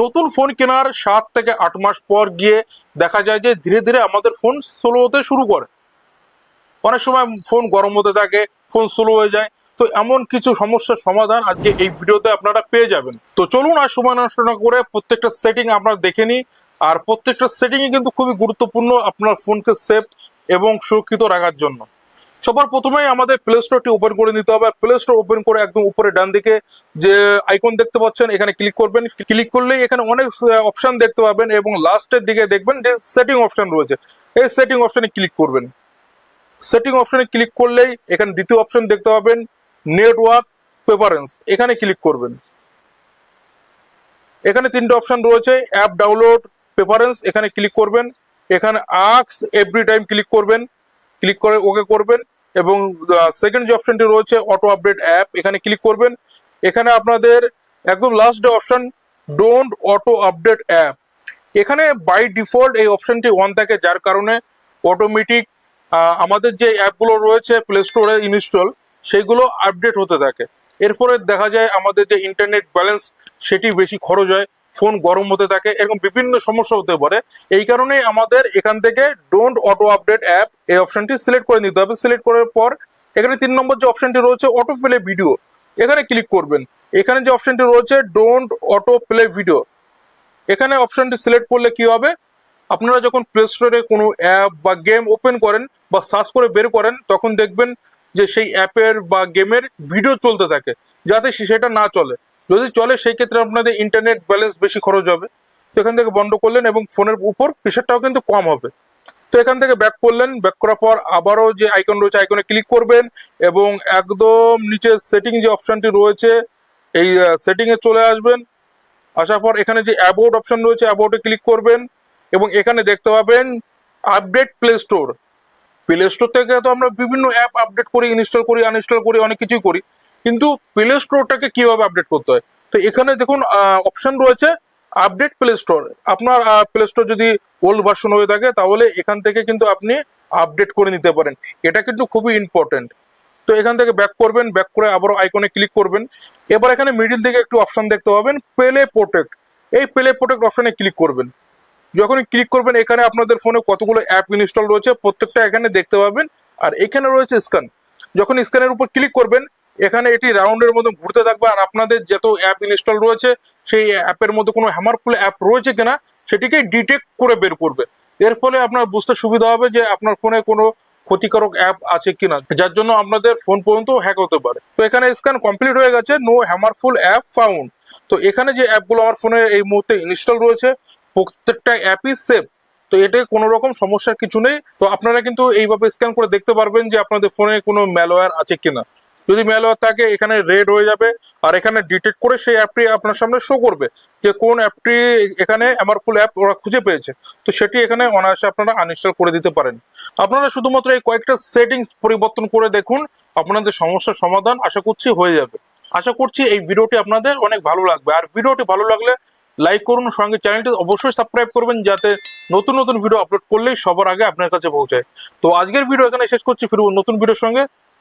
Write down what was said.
নতুন ফোন কেনার সাত থেকে আট মাস পর গিয়ে দেখা যায় যে ধীরে ধীরে আমাদের ফোন স্লো হতে শুরু করে। অনেক সময় ফোন গরম হতে থাকে, ফোন স্লো হয়ে যায়। তো এমন কিছু সমস্যার সমাধান আজকে এই ভিডিওতে আপনারা পেয়ে যাবেন। তো চলুন আর সময় নষ্ট না করে প্রত্যেকটা সেটিং আপনারা দেখে নিই। আর প্রত্যেকটা সেটিংই কিন্তু খুবই গুরুত্বপূর্ণ আপনার ফোনকে সেফ এবং সুরক্ষিত রাখার জন্য। সবার প্রথমেই আমাদের প্লে স্টোরটি ওপেন করে নিতে হবে। প্লে স্টোর ওপেন করে একদম উপরে ডান দিকে যে আইকন দেখতে পাচ্ছেন, এখানে ক্লিক করবেন। ক্লিক করলেই এখানে অনেক অপশন দেখতে পাবেন এবং লাস্টের দিকে দেখবেন যে সেটিং অপশন রয়েছে। এই সেটিং অপশনে ক্লিক করবেন। সেটিং অপশনে ক্লিক করলেই এখানে দ্বিতীয় অপশন দেখতে পাবেন নেটওয়ার্ক প্রেফারেন্স এখানে ক্লিক করবেন। এখানে তিনটে অপশন রয়েছে অ্যাপ ডাউনলোড প্রেফারেন্স এখানে ক্লিক করবেন। এখানে আক্স এভরি টাইম ক্লিক করবেন। ক্লিক করে ওকে করবেন। এবং সেকেন্ড যে অপশনটি রয়েছে অটো আপডেট অ্যাপ এখানে ক্লিক করবেন। এখানে আপনাদের একদম last option don't auto update app এখানে বাই ডিফল্ট এই অপশনটি অন থাকে, যার কারণে অটোমেটিক আমাদের যে অ্যাপগুলো রয়েছে প্লে স্টোরে ইনস্টল সেগুলো আপডেট হতে থাকে। এরপরে দেখা যায় আমাদের যে ইন্টারনেট ব্যালেন্স সেটি বেশি খরচ হয়। ফোন গরম হতে থাকে, এরকম বিভিন্ন সমস্যা হতে পারে। এই কারণে আমাদের এখান থেকে ডোন্ট অটো আপডেট অ্যাপ এই অপশনটি সিলেক্ট করে নিতে হবে। সিলেক্ট করার পর এখানে তিন নম্বর যে অপশনটি রয়েছে অটো প্লে ভিডিও এখানে ক্লিক করবেন। এখানে যে অপশনটি রয়েছে ডোন্ট অটো প্লে ভিডিও এখানে অপশনটি সিলেক্ট করলে কি হবে? আপনারা যখন প্লে স্টোরে কোনো অ্যাপ বা গেম ওপেন করেন বা সার্চ করে বের করেন, তখন দেখবেন যে সেই অ্যাপের বা গেমের ভিডিও চলতে থাকে, যাতে সেটা না চলে। যদি চলে, সেই ক্ষেত্রে আপনাদের ইন্টারনেট ব্যালেন্স বেশি খরচ হবে। তো এখান থেকে বন্ধ করলেন এবং ফোনের উপর প্রেশারটাও কিন্তু কম হবে। তো এখান থেকে ব্যাক করলেন। ব্যাক করার পর আবারও যে আইকন রয়েছে আইকনে ক্লিক করবেন এবং একদম নিচে সেটিং যে অপশনটি রয়েছে, এই সেটিং এ চলে আসবেন। আসার পর এখানে যে অ্যাবাউট অপশন রয়েছে অ্যাবাউটে ক্লিক করবেন এবং এখানে দেখতে পাবেন update play store play store থেকে তো আমরা বিভিন্ন অ্যাপ আপডেট করি ইনস্টল করি আনইনস্টল করি, অনেক কিছুই করি। কিন্তু প্লে স্টোরটাকে কীভাবে আপডেট করতে হয়? তো এখানে দেখুন অপশন রয়েছে আপডেট প্লে স্টোর আপনার প্লে স্টোর যদি ওল্ড ভার্সন হয়ে থাকে, তাহলে এখান থেকে কিন্তু আপনি আপডেট করে নিতে পারেন। এটা কিন্তু খুবই ইম্পর্টেন্ট তো এখান থেকে ব্যাক করবেন ব্যাক করে আবারও আইকনে ক্লিক করবেন। এবার এখানে মিডিল থেকে একটু অপশন দেখতে পাবেন প্লে প্রোটেক্ট এই প্লে প্রোটেক্ট অপশনে ক্লিক করবেন। যখনই ক্লিক করবেন, এখানে আপনাদের ফোনে কতগুলো অ্যাপ ইনস্টল রয়েছে, প্রত্যেকটা এখানে দেখতে পাবেন। আর এখানে রয়েছে স্ক্যান যখন স্ক্যানের উপর ক্লিক করবেন এখানে এটি রাউন্ডের মতো ঘুরতে থাকবে আর আপনাদের যত অ্যাপ ইনস্টল রয়েছে, সেই অ্যাপের মধ্যে কোনো হ্যামারফুল অ্যাপ রয়েছে কিনা সেটিকে ডিটেক্ট করে বের করবে। এর ফলে আপনার বুঝতে সুবিধা হবে যে আপনার ফোনে কোনো ক্ষতিকারক অ্যাপ আছে কিনা, যার জন্য আপনাদের ফোন পর্যন্ত হ্যাক হতে পারে। তো এখানে স্ক্যান কমপ্লিট হয়ে গেছে নো হ্যামারফুল অ্যাপ ফাউন্ড তো এখানে যে অ্যাপগুলো আমার ফোনে এই মুহূর্তে ইনস্টল রয়েছে, প্রত্যেকটা অ্যাপই সেফ তো এটা কোনো রকম সমস্যার কিছু নেই। তো আপনারা কিন্তু এইভাবে স্ক্যান করে দেখতে পারবেন যে আপনাদের ফোনে কোনো ম্যালওয়্যার আছে কিনা। যদি ম্যালওয়্যার থাকে, এখানে রেড হয়ে যাবে। আর এখানে ডিটেক্ট করে সেই অ্যাপটি আপনার সামনে শো করবে যে কোন অ্যাপটি এখানে আমার ফুল অ্যাপ ওরা খুঁজে পেয়েছে। তো সেটি এখানে অনায়াসে আপনারা আনইনস্টল করে দিতে পারেন। আপনারা শুধুমাত্র এই কয়েকটা সেটিংস পরিবর্তন করে দেখুন, আপনাদের সমস্যার সমাধান আশা করছি হয়ে যাবে। আশা করছি এই ভিডিওটি আপনাদের অনেক ভালো লাগবে। আর ভিডিওটি ভালো লাগলে লাইক করুন, সঙ্গে চ্যানেলটি অবশ্যই সাবস্ক্রাইব করবেন, যাতে নতুন নতুন ভিডিও আপলোড করলেই সবার আগে আপনার কাছে পৌঁছায়। তো আজকের ভিডিও এখানে শেষ করছি। ফিরবো নতুন ভিডিওর সঙ্গে।